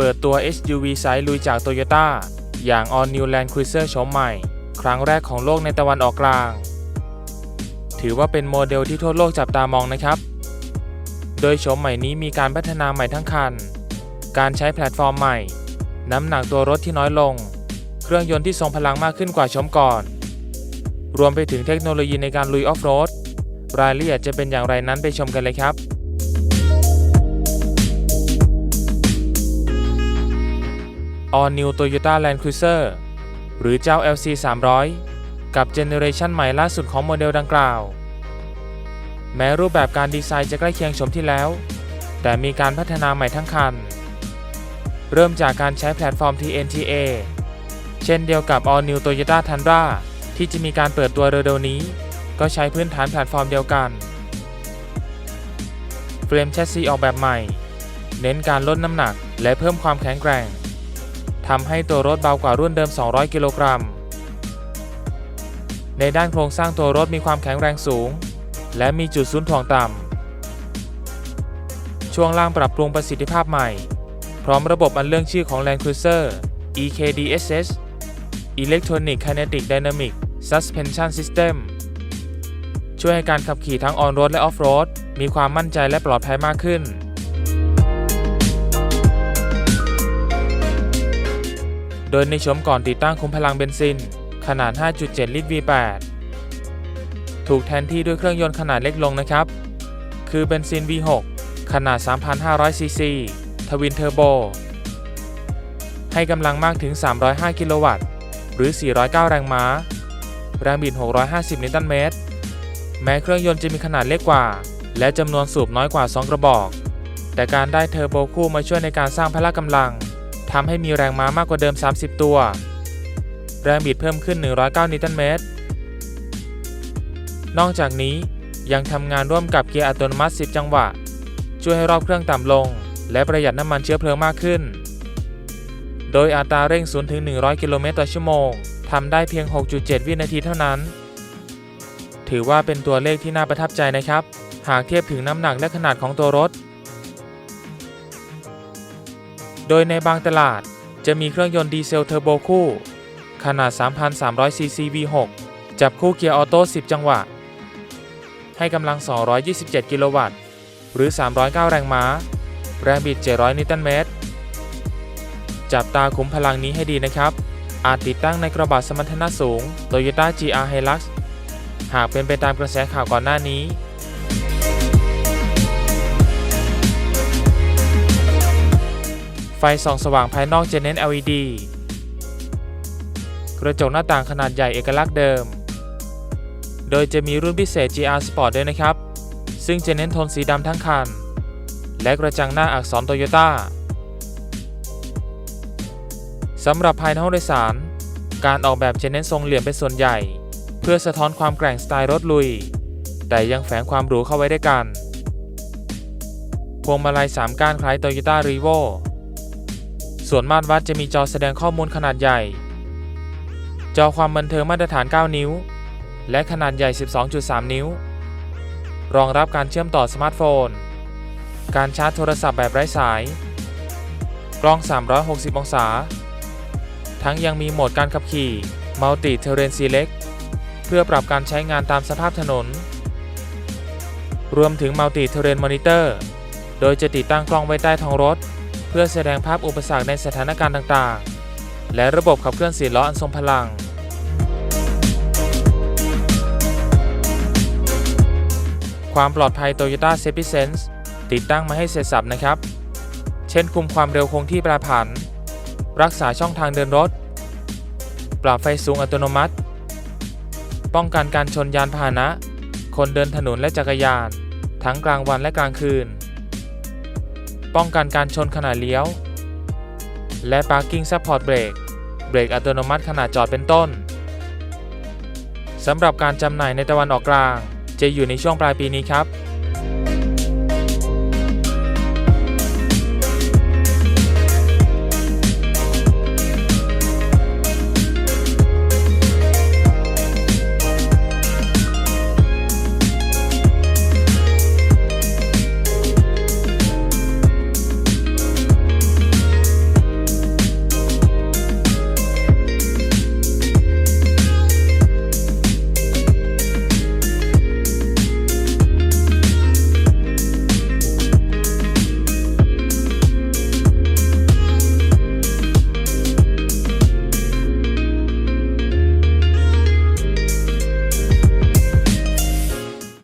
เปิดตัว SUV ไซส์ลุยจาก Toyota อย่าง All New Land Cruiser โฉมใหม่ ครั้งแรกของโลกในตะวันออกกลาง ถือว่าเป็นโมเดลที่ทั่วโลกจับตามองนะครับ โดยโฉมใหม่นี้มีการพัฒนาใหม่ทั้งคัน การใช้แพลตฟอร์มใหม่ น้ำหนักตัวรถที่น้อยลง เครื่องยนต์ที่ทรงพลังมากขึ้นกว่าโฉมก่อน รวมไปถึงเทคโนโลยีในการลุยออฟโรด รายละเอียดจะเป็นอย่างไรนั้นไปชมกันเลยครับ All New Toyota Land Cruiser หรือเจ้า LC 300 กับเจเนอเรชันใหม่ล่าสุดของโมเดลดังกล่าว แม้รูปแบบการดีไซน์จะใกล้เคียงชมที่แล้ว แต่มีการพัฒนาใหม่ทั้งคัน เริ่มจากการใช้แพลตฟอร์ม TNTA เช่นเดียวกับ All New Toyota Tundra ที่จะมีการเปิดตัวเร็วๆนี้ ก็ใช้พื้นฐานแพลตฟอร์มเดียวกันเฟรมแชสซีออกแบบใหม่ เน้นการลดน้ำหนักและเพิ่มความแข็งแกร่ง ทำให้ตัวรถเบากว่ารุ่นเดิม 200 กิโลกรัม ในด้านโครงสร้างตัวรถมีความแข็งแรงสูง และมีจุดศูนย์ถ่วงต่ำ ช่วงล่างปรับปรุงประสิทธิภาพใหม่ พร้อมระบบอันเรื่องชื่อของ Land Cruiser EKDSS Electronic Kinetic Dynamic Suspension System ช่วยให้การขับขี่ทั้งออนโรดและออฟโรดมีความมั่นใจและปลอดภัยมากขึ้น โดยในโฉมก่อนติดตั้งคุมพลังเบนซิน ขนาด 5.7 ลิตร V8 ถูกแทนที่ด้วยเครื่องยนต์ขนาดเล็กลงนะครับ คือเบนซิน V6 ขนาด 3,500 ซีซีทวินเทอร์โบ ให้กำลังมากถึง 305 กิโลวัตต์ หรือ 409 แรงม้า แรงบิด 650 นิวตันเมตร แม้เครื่องยนต์จะมีขนาดเล็กกว่า และจำนวนสูบน้อยกว่า 2 กระบอก แต่การได้เทอร์โบคู่มาช่วยในการสร้างพละกำลัง ทำให้มีแรงม้ามากกว่าเดิม 30 ตัว แรงบิดเพิ่มขึ้น 109 นิวตันเมตร นอกจากนี้ยังทำงานร่วมกับเกียร์อัตโนมัติ 10 จังหวะ ช่วยให้รอบเครื่องต่ำลง และประหยัดน้ำมันเชื้อเพลิงมากขึ้น โดยอัตราเร่ง 0 ถึง 100 กิโลเมตรต่อชั่วโมงทำได้เพียง 6.7 วินาทีเท่านั้น ถือว่าเป็นตัวเลขที่น่าประทับใจนะครับ หากเทียบถึงน้ำหนักและขนาดของตัวรถ โดยในบางตลาดจะมีเครื่องยนต์ดีเซลเทอร์โบคู่ ขนาด 3,300ซีซี V6 จับคู่เกียร์ออโต้ 10 จังหวะ ให้กำลัง 227 กิโลวัตต์ หรือ 309 แรงม้า แรงบิด 700 นิวตันเมตร จับตาคุ้มพลังนี้ให้ดีนะครับ อาจติดตั้งในกระบะสมรรถนะสูง Toyota GR Hilux หากเป็นไปตามกระแสข่าวก่อนหน้านี้ ไฟส่องสว่างภายนอกจะเน้น LED กระจกหน้าต่างขนาดใหญ่เอกลักษณ์เดิม โดยจะมีรุ่นพิเศษ GR Sport ด้วยนะครับ ซึ่งจะเน้นโทนสีดำทั้งคัน และกระจังหน้าอักษรโตโยต้าสำหรับภายในห้องโดยสาร การออกแบบจะเน้นทรงเหลี่ยมเป็นส่วนใหญ่ เพื่อสะท้อนความแกร่งสไตล์รถลุย แต่ยังแฝงความหรูเข้าไว้ด้วยกัน พวงมาลัย 3 ก้านคล้าย Toyota r e v o ส่วนมาตรวัดจะมีจอแสดงข้อมูลขนาดใหญ่ จอความบันเทิงมาตรฐาน 9 นิ้ว และขนาดใหญ่ 12.3 นิ้ว รองรับการเชื่อมต่อสมาร์ทโฟน การชาร์จโทรศัพท์แบบไร้สาย กล้อง 360 องศา ทั้งยังมีโหมดการขับขี่ Multi Terrain Select เพื่อปรับการใช้งานตามสภาพถนน รวมถึง Multi Terrain Monitor โดยจะติดตั้งกล้องไว้ใต้ท้องรถ เพื่อแสดงภาพอุปสรรคในสถานการณ์ต่างๆ และระบบขับเคลื่อนสี่ล้ออันทรงพลัง ความปลอดภัย Toyota Safety Sense ติดตั้งมาให้เสร็จสับนะครับ เช่นคุมความเร็วคงที่แปรผัน รักษาช่องทางเดินรถ ปรับไฟสูงอัตโนมัติ ป้องกันการชนยานพาหนะ คนเดินถนนและจักรยาน ทั้งกลางวันและกลางคืน ป้องกันการชนขณะเลี้ยว และ Parking Support Brake เบรกอัตโนมัติขณะจอดเป็นต้นสำหรับการจำหน่ายในตะวันออกกลาง จะอยู่ในช่วงปลายปีนี้ครับ